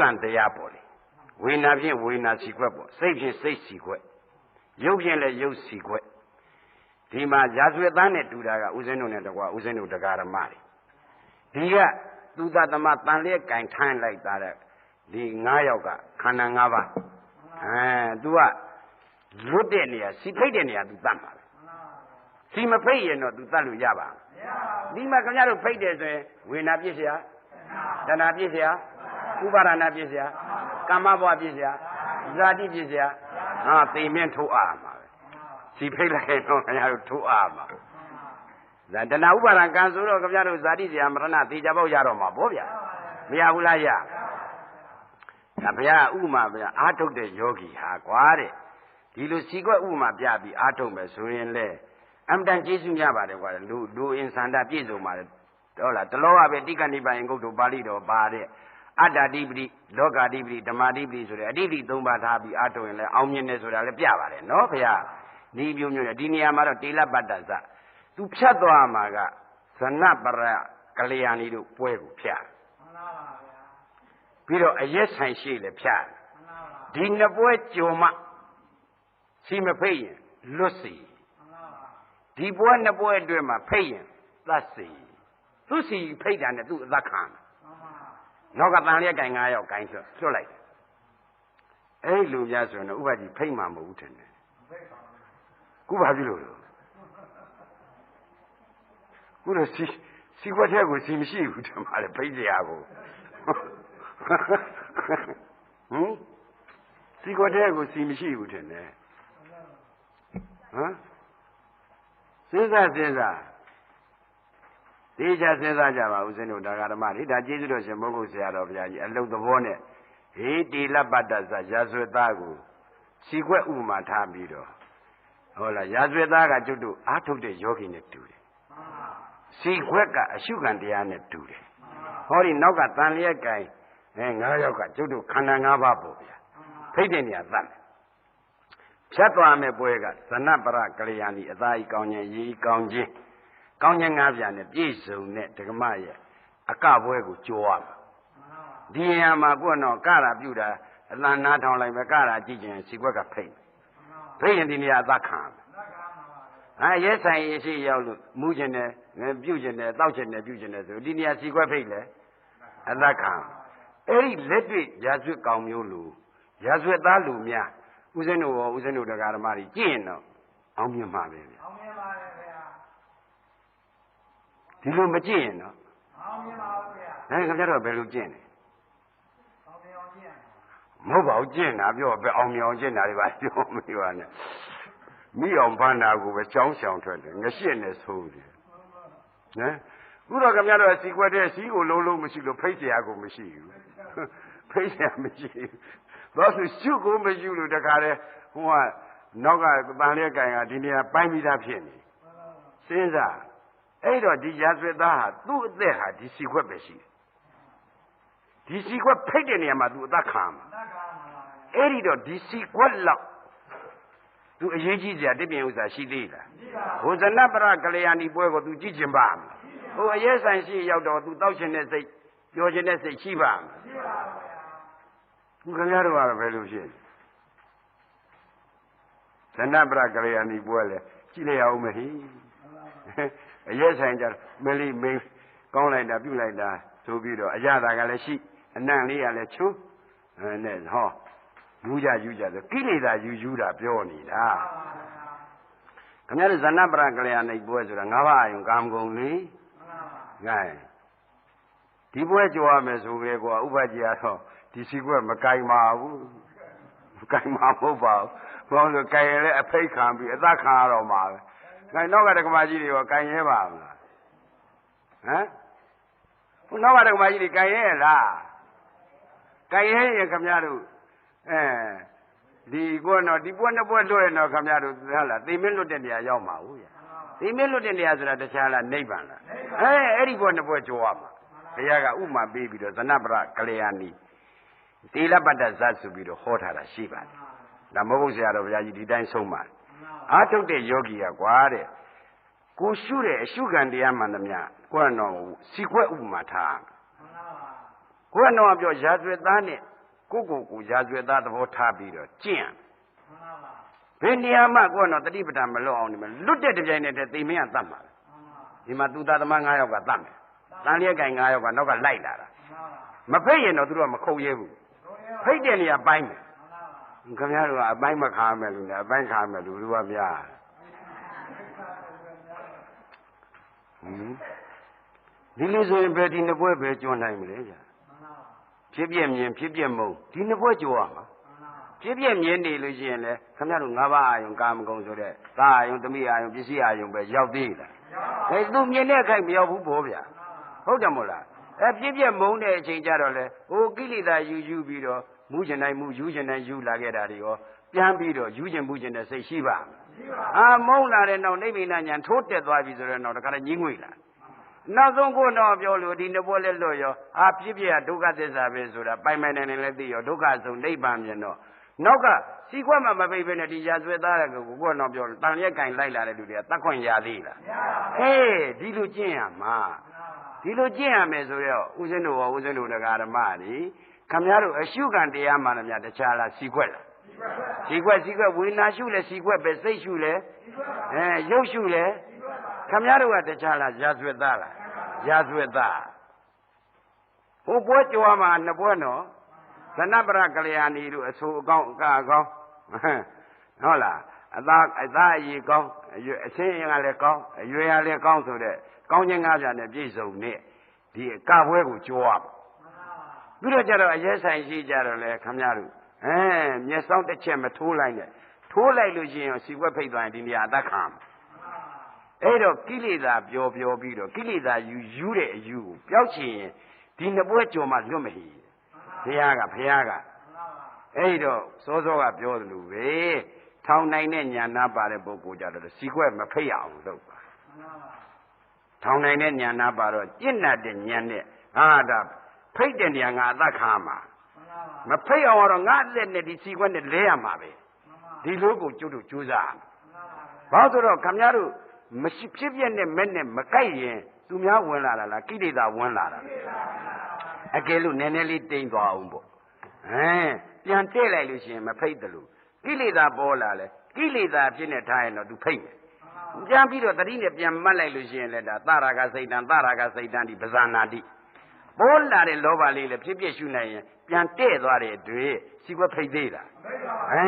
ကံတရားပေါ့လေဝေနာဖြင့်ဝေနာစီခွက်ပေါ့စိတ်ဖြင့်စိတ်စီခွက်ရုပ်ဖြင့်လည်းရုပ်စီခွက်ဒီမှာရာဇဝတ်သားနဲ့တူတာကဥစဉ်တို့နဲ့တကွာဥစဉ်တို့တရားဓမ္မတွေဒီကသူသသမတန်လျက်ကင်ထိုင်းလိုက်တာတဲ့ဒီ9ယောက်ကခန္ဓာ၅ပါးအဲ तू ကလွတ်တဲ့နေရာစီဖိတ်တဲ့နေရာ तू တတ်မှာပဲစီမဖိတ်ရင်တော့ तू တတ်လို့ရပါဒီမှာခင်ဗျားတို့ဖိတ်တယ်ဆိုရင်ဝေနာပြည့်เสียတဏှာပြည့်เสีย ဥပါဒနာပြည့်เสียကာမဘဝပြည့်เสียဇာတိပြည့်เสียဟာသိမင်းထိုးအားမှာပဲစီဖိတ်လိုက်ရင်တော့ခင်ဗျားတို့ထိုးအားမှာဇာတဏှာဥပါဒံကံဆိုတော့ခင်ဗျားတို့ဇာတိเสียမရဏသေချာပေါက်ရတော့မှာဗောဗျာမရဘူးလားရဒါဘုရားဥမာဗျာအာထုတ်တဲ့ယောဂီဟာကွာတဲ့ဒီလိုစီကွက်ဥမာပြပြီးအာထုတ်မယ်ဆိုရင်လေအမတန်ကျေးဇူးများပါတယ်ကွာလူလူအင်ဆန္ဒပြည့်စုံပါတယ်ဟုတ်လားတလောကပဲတိကဏိပါယင်ဂုတ်တို့ပါဠိတော်ပါတဲ့ အတ္တတိပတိလောကတိပတိဓမ္မတိပတိဆိုတဲ့အတိတိသုံးပါးထားပြီးအာထုတ်ရင်လည်းအောင်မြင်တယ်ဆိုတာလည်းပြပါတယ်နော်ဘုရားဒီမျိုးမျိုးနဲ့ဒီနေရာမှာတော့တေလပတ္တဇသူဖြတ်သွားမှာကဇနပရကလျာဏီတို့ပွဲကိုဖြတ်ပြီးတော့အရက်ဆိုင်ရှိလည်းဖြတ်ဒီနှစ်ပွဲကြုံမှစီမဖိတ်ရင်လွတ်စီဒီပွဲနှစ်ပွဲအတွင်းမှာဖိတ်ရင်သတ်စီသူစီဖိတ်တာနဲ့သူ့အသက်ခံ နောက်ကတန်လျက်ကင်9ယောက်ကိုင်းချွတ်လွတ်လိုက်တယ်အဲ့လူများဆိုရင်တော့ဥပဒေဖိတ်မှမဟုတ်ဘူးထင်တယ်ခုဘာဖြစ်လို့လဲခုတော့စီစီခွက်ထဲကိုစီမရှိဘူးထင်ပါလေဖိတ်စရာကိုဟမ်စီခွက်ထဲကိုစီမရှိဘူးထင်တယ်ဟမ်စဉ်းစားစဉ်းစား တေချာစဉ်းစားကြပါဦးဇင်းတို့ဒါကဓမ္မတွေဒါကျေးဇူးတော်ရှင်မဟုတ်ဘူးဆရာတော်ဘုရားကြီးအလုတ်သဘောနဲ့ဟေးတီလပတ္တဇရာဇဝတ္တကိုစီခွက်ဥမာထားပြီးတော့ဟုတ်လားရာဇဝတ္တကကျွတ်တို့အာထုတ်တဲ့ယောဂီနဲ့တူတယ်စီခွက်ကအရှုခံတရားနဲ့တူတယ်ဟောဒီနောက်ကတန်လျက်ကင်အဲ၅ယောက်ကကျွတ်တို့ခန္ဓာ၅ပါးပေါ့ဗျာဖိတ်တဲ့နေရာသတ်မယ်ဖြတ်သွားမယ်ပွဲကဇနပရကလျာဏီအသာဤကောင်းခြင်းရေဤကောင်းခြင်း ကောင်းခြင်းငါးပြားနဲ့ပြည့်စုံတဲ့ဒကမရဲ့အကပွဲကိုကြောရမှာဒီနေရာမှာကိုယ်တော့ကရာပြုတာအလံနာထောင်လိုက်မယ်ကရာကြည့်ခြင်းစီကွက်ကဖိတ်ဖိတ်ရင်ဒီနေရာအသက်ခံအဲရဲဆိုင်ရရှိရောက်လို့မူးခြင်းနဲ့ပြုတ်ခြင်းနဲ့တောက်ခြင်းနဲ့ပြုတ်ခြင်းနဲ့ဆိုဒီနေရာစီကွက်ဖိတ်လေအသက်ခံအဲ့ဒီလက်တွေ့ရာဇဝတ်ကောင်မျိုးလူရာဇဝတ်သားလူများဦးဇင်းတို့ရောဦးဇင်းတို့တရားဓမ္မတွေကြည့်ရင်တော့အောင်မြင်မှာပဲဗျအောင်မြင်ပါတယ်ဗျာ ဒီလိုမကြည့်ရင်တော့အောင်မြင်ပါဘူးဗျာအဲခင်ဗျားတို့ဘယ်လိုကြည့်နေအောင်မြင်အောင်ကြည့်မဟုတ်ပါဘူးကြည့်တာပြောပဲအောင်မြင်အောင်ကြည့်တာတွေပါပြောမနေပါနဲ့မိအောင်ပန်းတာကိုပဲကြောင်းဆောင်ထွက်တယ်ငရှစ်နဲ့ဆိုးတယ်နော်ခုတော့ခင်ဗျားတို့စီကွက်တဲ့စီကိုလုံးလုံးမရှိလို့ဖိတ်เสียကိုမရှိဘူးဖိတ်เสียမရှိဘူးဘာလို့ရှုကိုမရှုလို့တခါတည်းဟိုကနောက်ကတန်လျက်ကင်ကဒီနေရာပိုင်းပြီးသားဖြစ်နေစဉ်းစား အဲ့တော့ဒီရာဇဝတ်သားဟာသူ့အသက်ဟာဒီစီခွက်ပဲရှိတယ်ဒီစီခွက်ဖိတ်တဲ့နေရာမှာသူအသက်ခံမှာအဲ့ဒီတော့ဒီစီခွက်လောက်သူအရေးကြီးစရာတပြင်းဥစ္စာရှိသေးလားဘုဇနပရကလျာဏီပွဲကိုသူကြည့်ကျင်ပါမလားဟိုအရေးဆိုင်ရှိရောက်တော့သူတောက်ရှင်တဲ့စိတ်ပြောခြင်းတဲ့စိတ်ရှိပါမလားရှိပါဘူးခင်ဗျားတို့ကတော့ဘယ်လိုဖြစ်ဇနပရကလျာဏီပွဲလေကြည့်လိုက်အောင်မဟိ အရက်ဆိုင်ကြမလေးမင်းကောင်းလိုက်တာပြုလိုက်တာဆိုပြီးတော့အရသာကလည်းရှိအနံ့လေးကလည်းချုံအဲနဲ့ဟောယူကြယူကြဆိုကိလေသာယူယူတာပြောနေတာခင်ဗျားတို့ဇဏပရကလျာဏိပွဲဆိုတာငါးပါးအယုံကာမဂုဏ်လေငါဒီပွဲကြော်ရမယ်ဆိုပဲကွာဥပကြီးကတော့ဒီစီကွက်မကင်ပါဘူးမကင်ပါမဟုတ်ပါဘူးဘာလို့ကင်ရလဲအဖိတ်ခံပြီးအသက်ခံရတော့မှာပဲ ငါနောက်ကတက္ကမကြီးတွေရောကင်ရဲပါမလားဟမ်ဟိုနောက်ကတက္ကမကြီးတွေကင်ရဲလားကင်ရဲရင်ခင်ဗျားတို့အဲဒီကတော့ဒီပွဲနှစ်ပွဲလွတ်ရင်တော့ခင်ဗျားတို့ဟုတ်လားသိမင်းလွတ်တဲ့နေရာရောက်မှာဟုတ်ရသိမင်းလွတ်တဲ့နေရာဆိုတာတခြားလားနိဗ္ဗာန်လားအဲအဲ့ဒီပွဲနှစ်ပွဲကြောရမှာဘုရားကဥမာပေးပြီးတော့ဇနပရကလျာဏီတေလပတ္တဇတ်ဆိုပြီးတော့ဟောထားတာရှိပါတယ်ဒါမဟုတ်ဆရာတော်ဘုရားကြီးဒီတိုင်းဆုံးပါတယ် အာထုတ်တဲ့ယောဂီကကွာတဲ့ကိုရှုတဲ့အရှုခံတရားမှန်သမျှကိုယ်ကတော့စီခွက်ဥပမာထားကိုကတော့ပြောရာဇဝတ်သားနဲ့ကိုကိုကိုရာဇဝတ်သားသဘောထားပြီးတော့ကျင့်ဘယ်နေရာမှကိုကတော့တတိပဒံမလွတ်အောင်နေမလွတ်တဲ့တပြိုင်နက်တည်းသိမင်းကတတ်မှာဒီမှာသူသားသမား9ယောက်ကတတ်မယ်တန်လျက်ကင်9ယောက်ကနောက်ကလိုက်လာတာမဖိတ်ရင်တော့သူတို့ကမခုတ်ရဲဘူးဖိတ်တဲ့နေရာပိုင်းမယ် ခင်ဗျားတို့ကအပိုင်းမခါမယ်လူနဲ့အပိုင်းခါမယ်လူတို့ကဗျာဟင်ဒီလိုဆိုရင်ဘယ်ဒီနှစ်ပွဲပဲကျွန်းနိုင်မလဲဗျာဖြစ်ပြမြင်ဖြစ်ပြမုံဒီနှစ်ပွဲကြောရမှာဖြစ်ပြမြင်နေလို့ရှိရင်လေခင်ဗျားတို့ငါးပါးအာယုံကာမဂုဏ်ဆိုတဲ့သာအာယုံတမိအာယုံပစ္စည်းအာယုံပဲရောက်သေးလားအဲသူမြင်တဲ့အခိုက်မရောက်ဘူးဘောဗျာဟုတ်တယ်မို့လားအဲပြည့်ပြည့်မုန်းတဲ့အချိန်ကြတော့လေဟိုကိလေသာယူယူပြီးတော့ မူးကျင်တိုင်းမူးယူကျင်တိုင်းယူလာခဲ့တာတွေရောပြန်ပြီးတော့ယူကျင်မူးကျင်တဲ့စိတ်ရှိပါမလားအာမုန်းလာတဲ့နောက်နိဗ္ဗာန်ညာထိုးတက်သွားပြီဆိုတော့နောက်တခါတည်းညင်းငွေလာနောက်ဆုံးကိုတော့ပြောလို့ဒီနှစ်ပွဲလဲလွတ်ရောအာပြည့်ပြည့်ကဒုက္ခသစ္စာပဲဆိုတာပိုင်ပိုင်နိုင်နိုင်လည်းသိရောဒုက္ခဆုံးနိဗ္ဗာန်မြင်တော့နောက်ကစီခွက်မှမပိတ်ဘဲနဲ့ဒီရာဇဝဲသားတဲ့ကိုကိုကတော့ပြောတန်ရက်ကင်လိုက်လာတဲ့လူတွေကတတ်ခွင့်ရသေးလားဟေးဒီလိုကျင့်ရမှာဒီလိုကျင့်ရမယ်ဆိုတော့ဦးဇင်းတို့ရောဦးဇင်းတို့တရားဓမ္မတွေ ခမည်းတော်အရှုခံတရားမှလည်းများတခြားလားစီခွက်လားစီခွက်စီခွက်ဝေနာရှုလဲစီခွက်ပဲစိတ်ရှုလဲအဲရုပ်ရှုလဲခမည်းတော်ကတခြားလားရာဇဝတ်သားလားရာဇဝတ်သားဟိုပွဲကြွားမှာနှစ်ပွဲနော်သနပရကလျာဏီတို့အဆိုအကောင်းအကအကောင်းဟုတ်လားအသားအသားအည်ကောင်းအရွယ်အချင်းရင်ကလည်းကောင်းအရွယ်ရလည်းကောင်းဆိုတဲ့ကောင်းခြင်းငါးပြားနဲ့ပြည့်စုံတဲ့ဒီအကပွဲကိုကြွားပါ ပြီးတော့ကြတော့အရေးဆိုင်ရှိကြတော့လေခမရတို့အဲမျက်စောင်းတစ်ချက်မထိုးလိုက်နဲ့ထိုးလိုက်လို့ရှိရင်စီွက်ဖိတ်သွားရင်ဒီနေရာအသက်ခံအဲ့တော့ကိလေသာပျော်ပျော်ပြီးတော့ကိလေသာယူယူတဲ့အယူကိုပျောက်ချင်ရင်ဒီနှစ်ပွဲကြော်မှလွတ်မဟီဘုရားကဘုရားကအဲ့တော့စောစောကပြောတယ်လို့ပဲထောင်နိုင်တဲ့ညာနာပါတဲ့ပုဂ္ဂိုလ်ကြတော့စီကွက်မဖိတ်အောင်လုပ်ပါထောင်နိုင်တဲ့ညာနာပါတော့ကျင့်တတ်တဲ့ညာနဲ့ဟာဒါ ဖိတ်တဲ့နေရာငါအသက်ခါမှာမဖိတ်အောင်တော့ငါအသက်နဲ့ဒီစီကွက်နဲ့လဲရမှာပဲဒီလိုကိုကျုပ်တို့ကြိုးစားဘာလို့ဆိုတော့ခမများတို့မရှိဖြစ်ပြတဲ့မဲ့နဲ့မကိုက်ရင်သူများဝင်လာတာလားကိလေသာဝင်လာတာအကယ်လို့နည်းနည်းလေးတိမ်သွားအောင်ပေါ့ဟမ်ပြန်တဲ့လိုက်လို့ရှိရင်မဖိတ်တယ်လို့ကိလေသာပေါ်လာလဲကိလေသာဖြစ်နေထားရင်တော့သူဖိတ်မယ်ပြန်ပြီးတော့တတိနဲ့ပြန်မှတ်လိုက်လို့ရှိရင်လည်းဒါသရာကစိတ်တံသရာကစိတ်တံဒီပဇာနာတိ ပေါ်လာတဲ့လောဘလေးလည်းဖြစ်ဖြစ်ရှုနိုင်ရင်ပြန်တဲ့သွားတဲ့တွေ့စီကွက်ဖိတ်သေးတာအဲ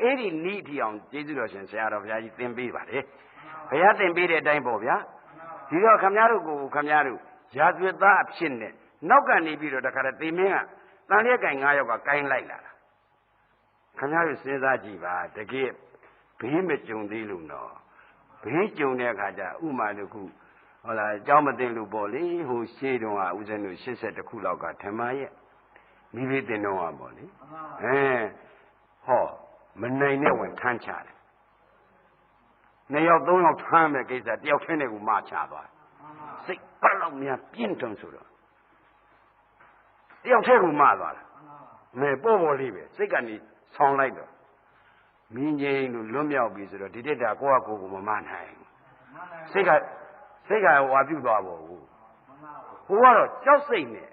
အဲ့ဒီနီးထီအောင်ကျေးဇူးတော်ရှင်ဆရာတော်ဘုရားကြီးသင်ပေးပါလေဘုရားသင်ပေးတဲ့အတိုင်းပေါ့ဗျာဒီတော့ခမည်းတော်ကိုခမည်းတော်ရာဇဝတ်သားအဖြစ်နဲ့နောက်ကနေပြီးတော့တခါတည်းသေမင်းကတန်လျက်ကင်9ယောက်ကကိုင်းလိုက်လာတာခင်ဗျားတို့စဉ်းစားကြည့်ပါတကယ်ဘေးမကြုံသေးလို့နော်ဘေးကြုံတဲ့အခါကျဥမာတစ်ခု ဟုတ်လားအကြောင်းမသိလို့ပေါ့လေဟိုရှေ့တုန်းကဦးဇင်းတို့80ခုလောက်ကဓမ္မရဲ့မိဘတင်တော့อ่ะပေါ့လေအဲဟောမနိုင်နဲ့ဝင်ထမ်းချတယ်နှစ်ယောက်သုံးယောက်ထမ်းတဲ့ကိစ္စတယောက်ချင်းတည်းကိုမချသွားစိတ်ဘလောက်များပြင့်တုံဆိုတော့တယောက်ချင်းကိုမသွားတယ်မဲပေါ့ပေါ့လေးပဲစိတ်ကနေဆောင်းလိုက်တော့မင်းကြီးတို့လွတ်မြောက်ပြီဆိုတော့ဒီတက်တာကိုယ့်အကူကိုမမနိုင်စိတ်က စိတ်ကဝါပြုတ်သွားပါဘူးဟိုကတော့ကြောက်စိတ်နဲ့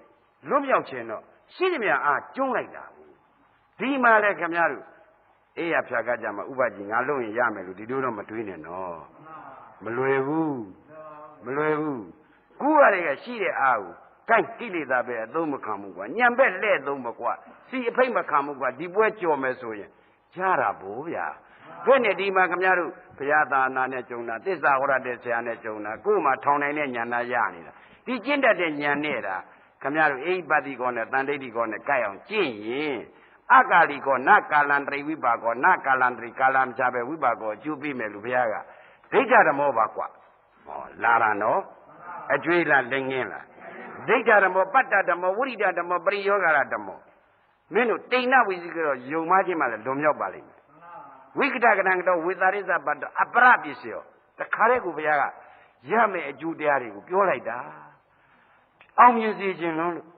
လွတ်မြောက်ခြင်းတော့ရှိသမျှအားကျုံးလိုက်တာဒီမှာလဲခင်ဗျားတို့အေးရဖြာကကြမှာဥပကြီးငါလုံးရင်ရမယ်လို့ဒီလိုတော့မတွေးနဲ့နော်မလွယ်ဘူးမလွယ်ဘူးကူရတဲ့ကရှိတဲ့အားကိုကိုက်ကိလေသာပဲအသုံးမခံဘူးကွာညံပဲ့လဲ့သုံးမကွာစီအဖိတ်မခံဘူးကွာဒီပွဲကြော်မယ်ဆိုရင်ကြားတာဘိုးဗျာ တွေ့နေဒီမှာခင်ဗျားတို့ဘုရားသာနာနဲ့ကြုံတာသစ္စာဟောရတဲ့ဆရာနဲ့ကြုံတာကို့မှာထောင်နိုင်တဲ့ညာနာရနေတာဒီကျင့်တတ်တဲ့ညာနဲ့တာခင်ဗျားတို့အိပတိကောနဲ့တန်တိတိကောနဲ့ကြိုက်အောင်ကျင့်ရင်အကာလီကောနကာလန္တရိဝိပါကောနကာလန္တရိကာလမချပဲဝိပါကောအကျိုးပေးမယ်လို့ဘုရားကဒိဋ္ဌဓမောပါကွာဟောလာတာနော်အကျွေးလားလက်ငင်းလားဒိဋ္ဌဓမောပတ္တဓမောဝိရိဒဓမောပရိယောဂရဓမောမင်းတို့တိဏဝိသိကတော့ယုံမခြင်းမှလည်းလွန်မြောက်ပါလိမ့်မယ် ဝိကတကဏံကတော့ဝေသာရိသပတ္တအပရပစ္စယောတခါတည်းကိုဘုရားကရမယ်အကျိုးတရားတွေကိုပြောလိုက်တာအောင်မြင်စေခြင်းလုံးလို့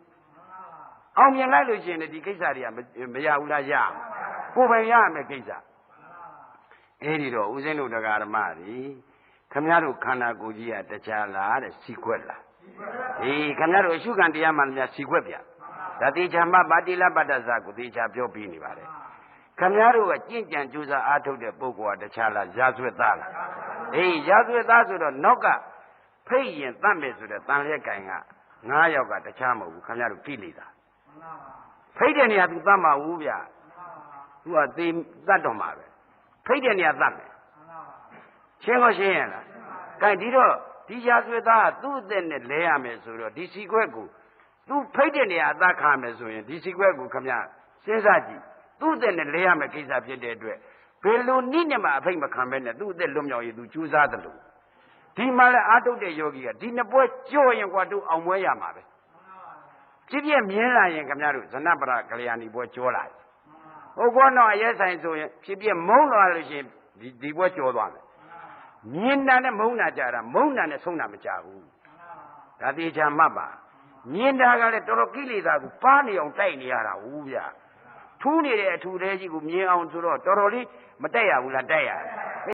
အောင်မြင်လိုက်လို့ရှိရင်ဒီကိစ္စတွေကမရဘူးလားရကိုယ်ပိုင်ရမယ်ကိစ္စအဲ့ဒီတော့ဦးဇင်းတို့တရားဓမ္မတွေခမည်းတော်ခန္ဓာကိုယ်ကြီးကတခြားလားတဲ့စီခွက်လားအေးခမည်းတော်အရှုခံတရားမှလည်းစီခွက်ဗျဒါတိချာမပါတိလပတ္တဇကိုတိချာပြောပြီးနေပါတယ် ခမည်းတော်ကကြင့်ကြံကြိုးစားအားထုတ်တဲ့ပုဂ္ဂိုလ်ကတခြားလားရာဇဝတ်သားလားအေးရာဇဝတ်သားဆိုတော့နောက်ကဖိတ်ရင်တတ်မယ်ဆိုတဲ့တန်လျက်ကင်က9ယောက်ကတခြားမဟုတ်ဘူးခမည်းတော်ကိလေသာဖိတ်တဲ့နေရာသူတတ်မှာဘူးဗျသူကသေတတ်တော်မှာပဲဖိတ်တဲ့နေရာတတ်မယ်ရှင်းကိုရှင်းရလားကဲဒီတော့ဒီရာဇဝတ်သားကသူ့အသက်နဲ့လဲရမယ်ဆိုတော့ဒီစီခွက်ကိုသူဖိတ်တဲ့နေရာအသက်ခါမယ်ဆိုရင်ဒီစီခွက်ကိုခမည်းစဉ်းစားကြည့် သူ့အသက်နဲ့လဲရမယ့်ကိစ္စဖြစ်တဲ့အတွက်ဘယ်လိုနည်းနဲ့မှအဖိတ်မခံဘဲနဲ့သူ့အသက်လွတ်မြောက်ရေးသူကြိုးစားသလိုဒီမှာလည်းအာထုတ်တဲ့ယောဂီကဒီနှစ်ပွဲကြော့ရင်ကွာသူအောင်ပွဲရမှာပဲကြည့်ပြမြင်လာရင်ခင်ဗျားတို့ဇဏပရကလျာဏီပွဲကြောလာတယ်ဟုတ်ကောတော့အရေးဆိုင်ဆိုရင်ဖြစ်ပြမုန်းလာလို့ရှင်ဒီဒီပွဲကြောသွားမယ်မြင်တာနဲ့မုန်းတာကြတာမုန်းတာနဲ့ဆုံးတာမကြဘူးဒါသေးချာမှတ်ပါမြင်တာကလည်းတော်တော်ကိလေသာကိုပါနေအောင်တိုက်နေရတာဟုတ်ဗျာ ထူးနေတဲ့အထူသေးကြီးကိုမြင်အောင်ဆိုတော့တော်တော်လေးမတက်ရဘူးလားတက်ရတယ်